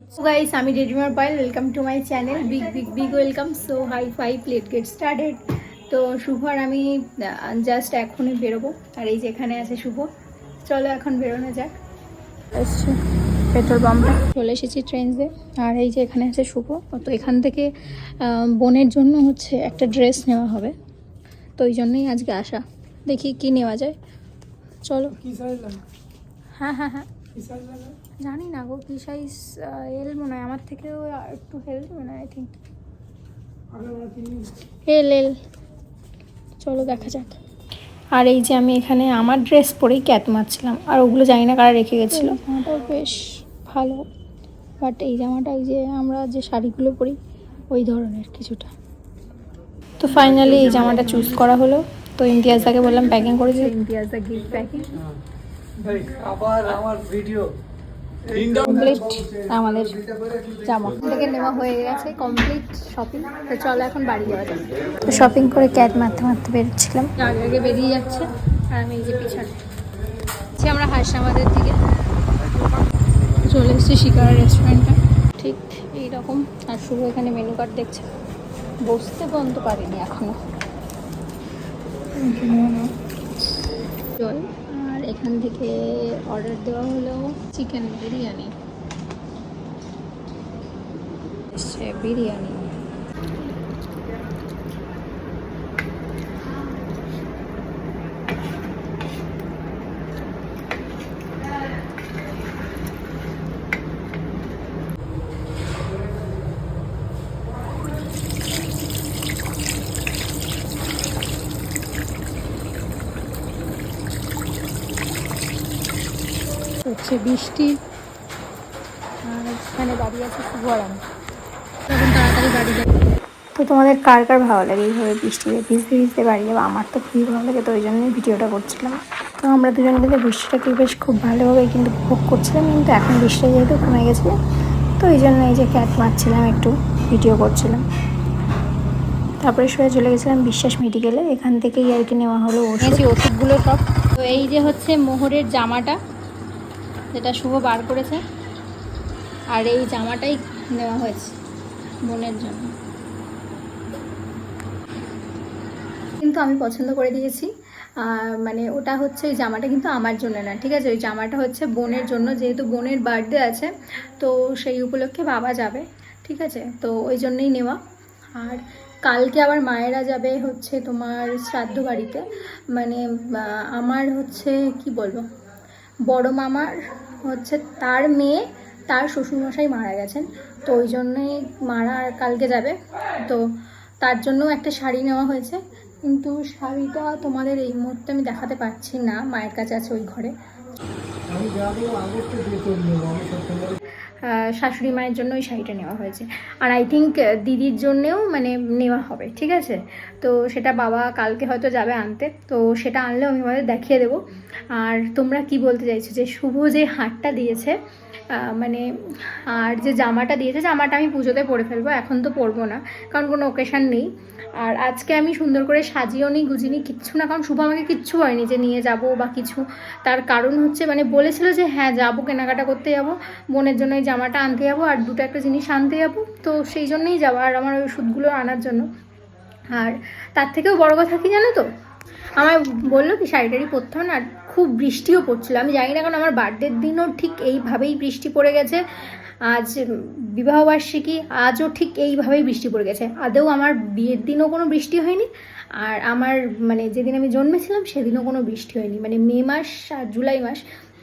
So guys, আমি রেডিমার pile welcome to my channel big big big welcome so hi fi plate get started তো শুভ আর আমি just এখনই বেরোবো। আর এই যে এখানে আছে শুভ। চলো এখন বেরোনো যাক। এসছে পেট্রোল পাম্পে। চলে এসেছি ট্রেনসে আর এই যে এখানে আছে শুভ। তো এখান থেকে বোনের জন্য হচ্ছে একটা ড্রেস নেওয়া হবে। তো ওই জন্যই আজকে আসা। দেখি কি নেওয়া যায়। চলো। হ্যাঁ হ্যাঁ হ্যাঁ। জানি না গো কি সাইজ এল মনে হয়। আমার থেকেও একটু হেলদি মনে হয় আই থিঙ্ক এল এল চলো দেখা যাক। আর এই যে আমি এখানে আমার ড্রেস পরেই ক্যাত মারছিলাম। আর ওগুলো জানি না কারা রেখে গেছিল। জামাটাও বেশ ভালো। বাট এই জামাটা ওই যে আমরা যে শাড়িগুলো পরি ওই ধরনের কিছুটা। তো ফাইনালি এই জামাটা চুজ করা হলো। তো ইমতিয়াজদাকে বললাম প্যাকিং করে দিই ইমতিয়াজদা গিফট প্যাকিং ভাই আবার আমার ভিডিও কমপ্লিট আমাদের জামা। থেকে নেওয়া হয়ে গেছে কমপ্লিট শপিং তো চলো এখন বাড়ি যাওয়া যাবে তো শপিং করে ক্যাট মারতে মারতে বেরোচ্ছিলাম। আগে আগে বেরিয়ে যাচ্ছে আর আমি এই যে পিছনে। আমরা হাসনাবাদের দিকে। চলে এসেছি শিকারা রেস্টুরেন্টটা ঠিক এইরকম। আর শুভ এখানে মেনু কার্ড দেখছে। বসতে পর্যন্ত পারিনি এখনও। জল এখান থেকে অর্ডার দেওয়া হলো চিকেন বিরিয়ানি। বিরিয়ানি। হচ্ছে বৃষ্টি। আর এখানে দাঁড়িয়ে আছে আমি তখন তাড়াতাড়ি বাড়ি যাব তো তোমাদের কার কার ভালো লাগে এইভাবে বৃষ্টিতে ভিজতে ভিজতে বাড়ি যাব আমার তো খুবই ভালো লাগে তো ওই জন্যই ভিডিওটা করছিলাম। তো আমরা দুজন মিলে বৃষ্টিটাকে বেশ খুব ভালোভাবে কিন্তু ভোগ করছিলাম কিন্তু এখন বৃষ্টিটা যেহেতু কমে গেছে তো এই জন্য এই যে ক্যাট মারছিলাম একটু ভিডিও করছিলাম। তারপরে শুয়ে চলে গেছিলাম বিশ্বাস মেডিকেলে এখান থেকেই আর কি নেওয়া হলো ওষুধ। ওষুধগুলো সব। তো এই যে হচ্ছে মোহরের জামাটা যেটা শুভ বার করেছে। আর এই জামাটাই নেওয়া হয়েছে বোনের জন্য। কিন্তু আমি পছন্দ করে দিয়েছি। মানে ওটা হচ্ছে ওই জামাটা কিন্তু আমার জন্য না, ঠিক আছে? ওই জামাটা হচ্ছে বোনের জন্য, যেহেতু বোনের বার্থডে আছে, তো সেই উপলক্ষে বাবা যাবে, ঠিক আছে? তো ওই জন্যই নেওয়া। আর কালকে আবার মায়েরা যাবে হচ্ছে তোমার শ্রাদ্ধ বাড়িতে। মানে আমার হচ্ছে, কি বলব? বড় মামার হচ্ছে তার মেয়ে, তার শ্বশুরমশাই মারা গেছেন। তো ওই জন্যই মারা আর কালকে যাবে। তো তার জন্য একটা শাড়ি নেওয়া হয়েছে। কিন্তু শাড়িটা তোমাদের এই মুহূর্তে আমি দেখাতে পারছি না। মায়ের কাছে আছে ওই ঘরে। শাশুড়ি মায়ের জন্য ওই শাড়িটা নেওয়া হয়েছে। আর আই থিঙ্ক দিদির জন্যেও মানে নেওয়া হবে, ঠিক আছে? তো সেটা বাবা কালকে হয়তো যাবে আনতে, তো সেটা আনলেও আমি আমাদের দেখিয়ে দেবো। আর তোমরা কি বলতে চাইছো যে শুভ যে হাটটা দিয়েছে মানে আর যে জামাটা দিয়েছে, জামাটা আমি পুজোতে পরে ফেলব, এখন তো পরবো না, কারণ কোনো ওকেশান নেই। আর আজকে আমি সুন্দর করে সাজিয়েও নি, গুজিনি কিচ্ছু না, কারণ শুভ আমাকে কিচ্ছু হয়নি যে নিয়ে যাব বা কিছু। তার কারণ হচ্ছে মানে বলেছিল যে হ্যাঁ যাব, কেনাকাটা করতে যাব, বোনের জন্য এই জামাটা আনতে যাব, আর দুটো একটা জিনিস আনতে যাব। তো সেই জন্যই যাব, আর আমার ওই ওষুধগুলো আনার জন্য। আর তার থেকেও বড় কথা কি জানো তো? আমায় বলল কি শাড়িটারি পরতে হবে না, আর খুব বৃষ্টিও পড়ছিল। আমি জানি না কারণ আমার বার্থডের দিনও ঠিক এইভাবেই বৃষ্টি পড়ে গেছে। আজ বিবাহবার্ষিকী আজও ঠিক এইভাবেই বৃষ্টি পড়ে গেছে। আদৌ আমার বিয়ের দিনও কোনো বৃষ্টি হয়নি। আর আমার মানে যেদিন আমি জন্মেছিলাম সেদিনও কোনো বৃষ্টি হয়নি। মানে মে মাস আর জুলাই মাস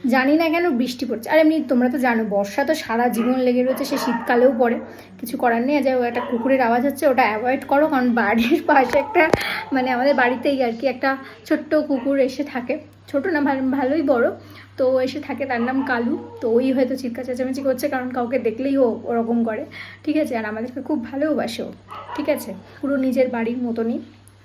জানি না কেন বৃষ্টি পড়ছে। আর এমনি তোমরা তো জানো, বর্ষা তো সারা জীবন লেগে রয়েছে, সে শীতকালেও পড়ে। কিছু করার নেই যে ও একটা কুকুরের আওয়াজ হচ্ছে, ওটা অ্যাভয়েড করো, কারণ বাড়ির পাশে একটা মানে আমাদের বাড়িতেই আর কি একটা ছোট্ট কুকুর এসে থাকে। ছোট না, ভালো, ভালোই বড়। তো এসে থাকে, তার নাম কালু। তো ওই হয়তো চিৎকার, চেঁচামেচি করছে, কারণ কাউকে দেখলেই ও ওরকম করে। ঠিক আছে, আর আমাদেরকে খুব ভালোবাসে ও। ঠিক আছে, পুরো নিজের বাড়ির মতনই।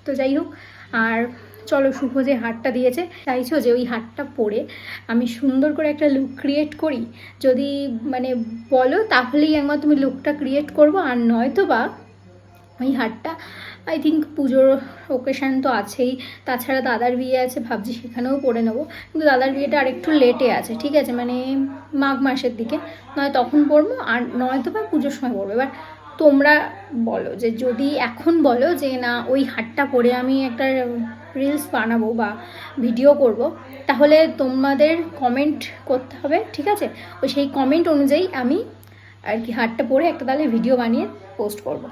তো যাই হোক, আর চলো শুভ যে হারটা দিয়েছে, চাইছো যে ওই হারটা পরে আমি সুন্দর করে একটা লুক ক্রিয়েট করি। যদি মানে বলো তাহলেই একবার তুমি লুকটা ক্রিয়েট করব, আর নয়তো বা ওই হারটা আই থিঙ্ক পুজোর ওকেশান তো আছেই। তাছাড়া দাদার বিয়ে আছে, ভাবছি সেখানেও পরে নেব। কিন্তু দাদার বিয়েটা আরেকটু লেটে আছে, ঠিক আছে? মানে মাঘ মাসের দিকে। নয় তখন পরবো, আর নয়তো বা পুজোর সময় পরবো। এবার তোমরা বলো যে, যদি এখন বলো যে না, ওই হাটটা পরে আমি একটা রিলস বানাবো বা ভিডিও করব, তাহলে তোমাদের কমেন্ট করতে হবে, ঠিক আছে? ওই সেই কমেন্ট অনুযায়ী আমি আর কি হাটটা পরে একটা তাহলে ভিডিও বানিয়ে পোস্ট করব।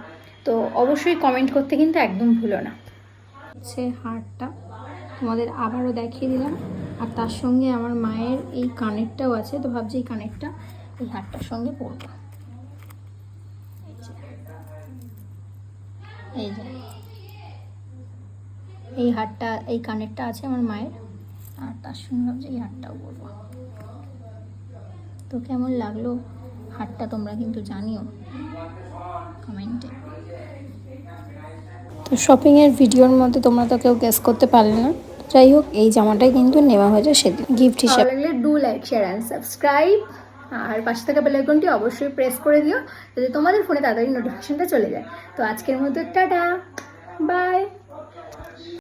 তো অবশ্যই কমেন্ট করতে কিন্তু একদম ভুলো না। হচ্ছে হারটা তোমাদের আবারও দেখিয়ে দিলাম, আর তার সঙ্গে আমার মায়ের এই কানেরটাও আছে, তো ভাবছি এই কানেরটা এই হারটার সঙ্গে পরবো। এই যে। এই হারটা, এই কানেরটা আছে আমার মায়ের। আর তার সঙ্গে ভাবছি এই হারটাও পরবো। তো কেমন লাগল হারটা তোমরা কিন্তু জানিও কমেন্টে। তো শপিংয়ের ভিডিওর মধ্যে তোমরা তো কেউ গেস করতে পারলে না। যাই হোক, এই জামাটাই কিন্তু নেওয়া হয়েছে সেদিন। গিফট হিসেবে। লাগলে do like share and subscribe আর পাশে থাকা বেল আইকনটি অবশ্যই প্রেস করে দিও, যাতে তোমাদের ফোনে তাড়াতাড়ি নোটিফিকেশনটা চলে যায়। তো আজকের মতো টাটা বাই